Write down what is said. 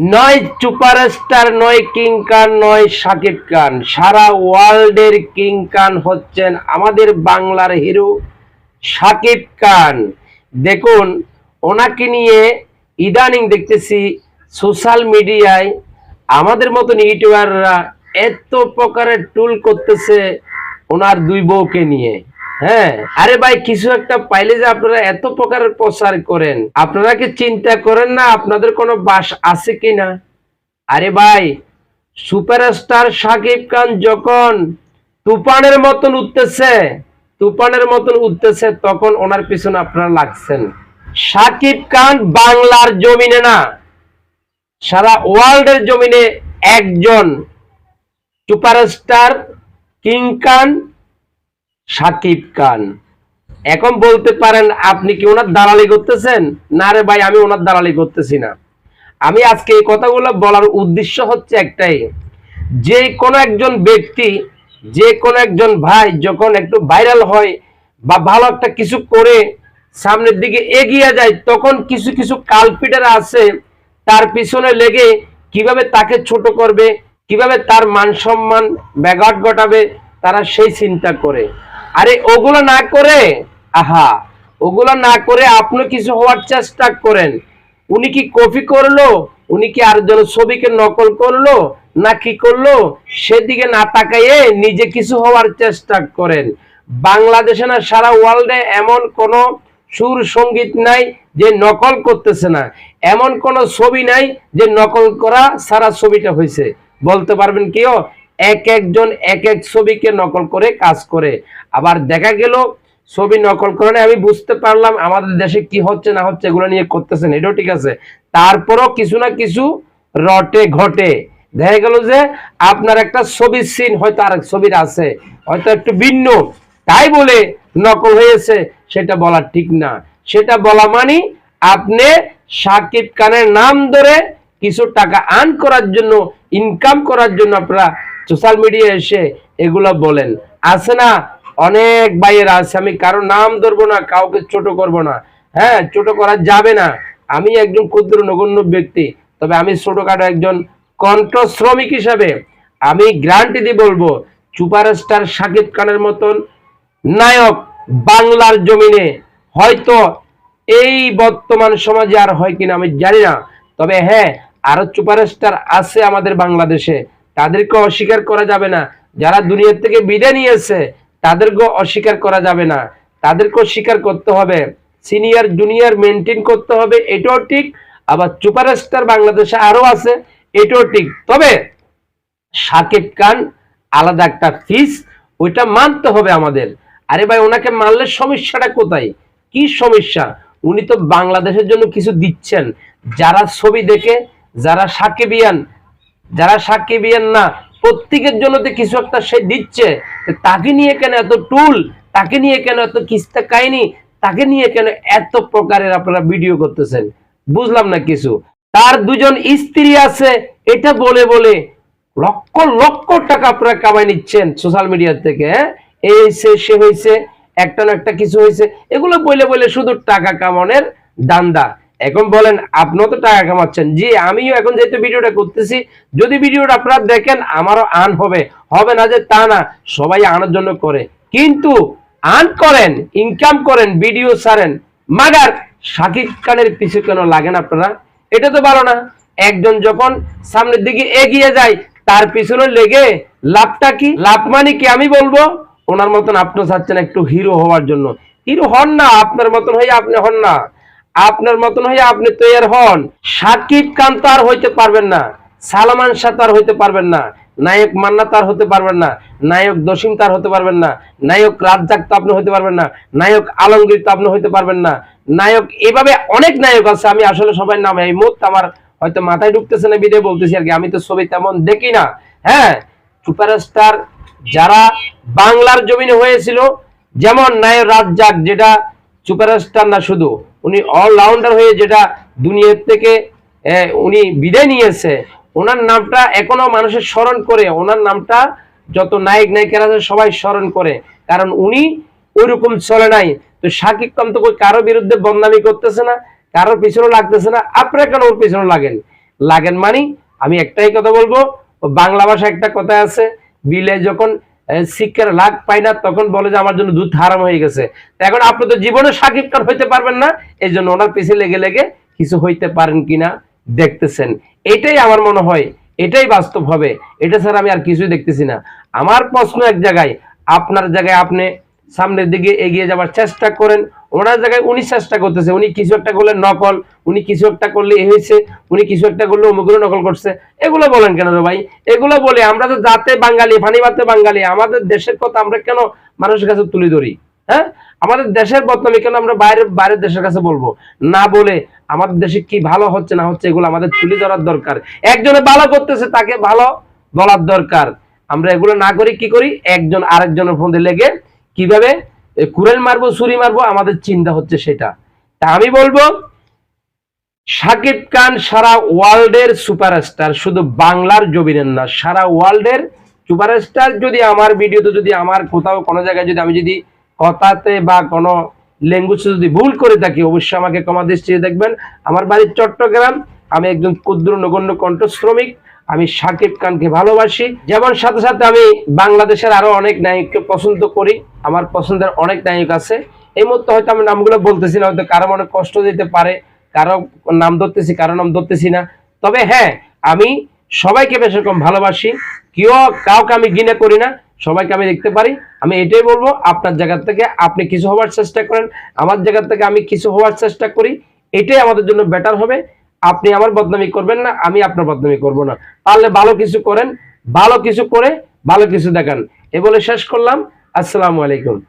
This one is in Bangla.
নয় সুপারস্টার, নয় কিং খান নয় সাকিব খান। সারা ওয়ার্ল্ডের কিং খান হচ্ছেন আমাদের বাংলার হিরো সাকিব খান। দেখুন, ওনাকে নিয়ে ইদানিং দেখতেছি সোশ্যাল মিডিয়ায় আমাদের মতন ইউটিউবাররা এত প্রকারের টুল করতেছে ওনার দুই বউকে নিয়ে। হ্যাঁ। আরে ভাই, কিছু একটা পাইলে যে আপনারা এত প্রকারের প্রচার করেন, আপনারা কি চিন্তা করেন না আপনাদের কোনো বাস আছে কিনা? আরে ভাই, সুপারস্টার সাকিব খান যখন তুফানের মতন উঠতেছে, তুফানের মতন উঠতেছে, তখন ওনার পিছনে আপনারা লাগছেন। সাকিব খান বাংলার জমিনে না, সারা ওয়ার্ল্ডের জমিনে একজন সুপারস্টার কিং খান সাকিব খান। এখন বলতে পারেন, আপনি কি ওনার দালালি করতেছেন? না রে ভাই, আমি ওনার দালালি করতেছি না। আমি আজকে এই কথাগুলো বলার উদ্দেশ্য হচ্ছে একটাই। যে কোনো একজন ব্যক্তি, যে কোনো একজন ভাই যখন একটু ভাইরাল হয় বা ভালো একটা কিছু করে সামনের দিকে এগিয়ে যায়, তখন কিছু কিছু কালপিটার আছে, তার পিছনে লেগে কীভাবে তাকে ছোট করবে, কীভাবে তার মান সম্মান ব্যাঘাট ঘটাবে, তারা সেই চিন্তা করে। আরে ওগুলো না করে, আহা, ওগুলো না করে আপনি কিছু হওয়ার চেষ্টা করেন। উনি কি কপি করল? উনি কি আরেকজনের ছবিকে নকল করল? না কি করল? সেদিকে না তাকাইয়ে নিজে কিছু হওয়ার চেষ্টা করেন। বাংলাদেশে না সারা ওয়ার্ল্ডে এমন কোন সুর সংগীত নাই যে নকল করতেছে না। এমন কোন ছবি নাই যে নকল করা সারা ছবিটা হয়েছে বলতে পারবেন কেউ? এক একজন এক এক ছবিকে নকল করে কাজ করে। আবার দেখা গেল ছবি নকল করে আমি বুঝতে পারলাম আমাদের দেশে কি হচ্ছে না হচ্ছে, এগুলো নিয়ে করতেছেন, এটাও ঠিক আছে। তারপরও কিছু না কিছু রটে ঘটে। দেখা গেল যে আপনার একটা ছবির সিন হয়তো আরেক ছবির আছে, হয়তো একটু ভিন্ন। তাই বলে নকল হয়েছে, সেটা বলা ঠিক না। সেটা বলা মানে আপনি সাকিব খানের নাম ধরে কিছু টাকা আর্ন করার জন্য ইনকাম করার জন্য আপনারা সোশ্যাল মিডিয়া এসে এগুলো বলেন। আছে না? অনেক ভাইয়েরা আছে। আমি কারও নাম ধরবো না, কাউকে ছোট করব না। হ্যাঁ ছোট করা যাবে না। আমি একজন ক্ষুদ্র নগণ্য ব্যক্তি, তবে আমি ছোটখাটো একজন কণ্ঠ শ্রমিক হিসাবে আমি গ্যারান্টি দিয়ে বলব সুপারস্টার সাকিব খানের মতন নায়ক বাংলার জমিনে হয়তো এই বর্তমান সমাজে আর হয় কিনা আমি জানি না। তবে হ্যাঁ আরও সুপারস্টার আছে আমাদের বাংলাদেশে। তাদেরকে অস্বীকার করা যাবে না। যারা দুনিয়ার থেকে বিদায় নিয়েছে তাদেরকে অস্বীকার করা যাবে না। তাদেরকেও স্বীকার করতে হবে। সিনিয়র, জুনিয়র মেনটেন করতে হবে, এটাও ঠিক। আবার সুপারস্টার বাংলাদেশে আরও আছে, এটাও ঠিক। তবে সাকিব খান আলাদা একটা ফিস ওইটা মানতে হবে আমাদের। আরে ভাই, ওনাকে মানলে সমস্যাটা কোথায়? কি সমস্যা? উনি তো বাংলাদেশের জন্য কিছু দিচ্ছেন। যারা ছবি দেখে, যারা সাকিবিয়ান যারা সাকিবিয়ান না, প্রত্যেকের জন্য তো কিছু একটা সে দিচ্ছে। তাকে নিয়ে কেন এত টুল? তাকে নিয়ে কেন এত কিস্তা কাহিনী? তাকে নিয়ে কেন এত প্রকারের আপনারা ভিডিও করতেছেন? বুঝলাম না কিছু। তার দুজন স্ত্রী আছে, এটা বলে বলে লক্ষ লক্ষ টাকা আপনারা কামাই নিচ্ছেন সোশ্যাল মিডিয়া থেকে হ্যাঁ? এই সে সে হয়েছে, একটা না একটা কিছু হয়েছে। এগুলো বলে বলে শুধু টাকা কামানোর দান্দা। এখন বলেন, আপনিও তো টাকা কামাচ্ছেন। জি, আমিও এখন যেহেতু ভিডিওটা করতেছি, যদি ভিডিওটা আপনারা দেখেন, আমারও আন হবে। হবে না যে তা না, সবাই আনার জন্য করে। কিন্তু আন করেন ইনকাম করেন ভিডিও ছাড়েন, মাগার, শাকিব খানের পিছু কেন লাগেন আপনারা? এটা তো ভালো না। একজন যখন সামনের দিকে এগিয়ে যায়, তার পিছনে লেগে লাভটা কি? লাভ মানে কি আমি বলব? ওনার মতন আপনি চাচ্ছেন একটু হিরো হওয়ার জন্য। হিরো হন না, আপনার মতন হয়ে আপনি হন না। আপনার মতন হয়ে আপনি তৈরি হন। সাকিব খান তো আর হইতে পারবেন না। সালমান শাহ তার হইতে পারবেন না। নায়ক মান্না তার হতে পারবেন না। নায়ক দসিম তার হতে পারবেন না। নায়ক রাজ্জাক তো আপনি হতে পারবেন না। নায়ক আলমগীর তো আপনি হইতে পারবেন না। নায়ক এভাবে অনেক নায়ক আছে, আমি আসলে সবাই নাম এই মুহূর্তে আমার হয়তো মাথায় ঢুকতেছে না বিদে বলতেছি আর কি। আমি তো ছবি তেমন দেখি না। হ্যাঁ সুপারস্টার যারা বাংলার জমিনে হয়েছিল, যেমন নায়ক রাজ্জাক, যেটা সুপারস্টার না শুধু, উনি অলরাউন্ডার হয়ে যেটা দুনিয়ার থেকে উনি বিদায় নিয়েছে, ওনার নামটা এখনও মানুষের স্মরণ করে, ওনার নামটা যত নায়ক, নায়িকারা আছে সবাই স্মরণ করে, কারণ উনি ওইরকম চলে নাই। তো সাকিব খান তো কারও বিরুদ্ধে বদনামি করতেছে না কারোর পিছনে লাগতেছে না, আপনারা কেন ওর পিছনে লাগেন? লাগেন মানি, আমি একটাই কথা বলব বাংলা ভাষা একটা কথা আছে, বিলে যখন শিক্ষার লাগ পায় না, তখন বলে যে আমার জন্য দুধ হারাম হয়ে গেছে। এখন আপনি তো জীবনে সাকিব খান হইতে পারবেন না এই জন্য ওনার পিছে লেগে লেগে কিছু হইতে পারেন কিনা দেখতেছেন। এটাই আমার মনে হয়, এটাই বাস্তব হবে। এটা ছাড়া আমি আর কিছুই দেখতেছি না। আমার প্রশ্ন এক জায়গায়, আপনার জায়গায় আপনি সামনের দিকে এগিয়ে যাওয়ার চেষ্টা করেন। ওনার জায়গায় উনি চেষ্টা করতেছে। উনি কিছু একটা করলে নকল, উনি কিছু একটা করলে এ হয়েছে, উনি কিছু একটা করলে অমুকগুলো নকল করছে। এগুলো বলেন কেন ভাই? এগুলো বলে আমরা তো জাতে বাঙালি ফানিবাতে বাঙালি, আমাদের দেশের কথা আমরা কেন মানুষের কাছে তুলে ধরি? হ্যাঁ? আমাদের দেশের বদনামি কেন আমরা বাইরে, বাইরের দেশের কাছে বলব? না বলে আমাদের দেশে কি ভালো হচ্ছে, না হচ্ছে, এগুলো আমাদের তুলে ধরার দরকার। একজনে ভালো করতেছে, তাকে ভালো বলার দরকার। আমরা এগুলো না করি, কি করি? একজন আরেকজনের ফোন লেগে কীভাবে? এ, কুড়েল মারবো ছুরি মারবো আমাদের চিন্তা হচ্ছে সেটা। তা আমি বলব সাকিব খান সারা ওয়ার্ল্ডের সুপারস্টার শুধু বাংলার জবিনের না সারা ওয়ার্ল্ডের সুপারস্টার যদি আমার ভিডিওতে যদি আমার কোথাও কোনো জায়গায় যদি আমি যদি কথাতে বা কোনো ল্যাঙ্গুয়েজে যদি ভুল করে থাকি অবশ্যই আমাকে ক্ষমা দৃষ্টিতে দেখবেন। আমার বাড়ি চট্টগ্রাম আমি একজন ক্ষুদ্র নগণ্য কণ্ঠ শ্রমিক আমি সাকিব খানকে ভালোবাসি। যেমন সাথে সাথে আমি বাংলাদেশের আরও অনেক নায়ককে পছন্দ করি। আমার পছন্দের অনেক নায়ক আছে। এই মুহূর্তে হয়তো আমি নামগুলো বলতেছি না, হয়তো কারও মনে কষ্ট দিতে পারে, কারও নাম ধরতেছি, কারও নাম ধরতেছি না। তবে হ্যাঁ আমি সবাইকে বেশ রকম ভালোবাসি। কেউ কাউকে আমি ঘৃণা করি না, সবাইকে আমি দেখতে পারি। আমি এটাই বলব, আপনার জায়গা থেকে আপনি কিছু হওয়ার চেষ্টা করেন। আমার জায়গা থেকে আমি কিছু হওয়ার চেষ্টা করি। এটাই আমাদের জন্য বেটার হবে। আপনি আমার বদনামি করবেন না, আমি আপনার বদনামি করব না। পারলে ভালো কিছু করেন, ভালো কিছু করে, ভালো কিছু দেখান। এ বলে শেষ করলাম। আসসালামু আলাইকুম।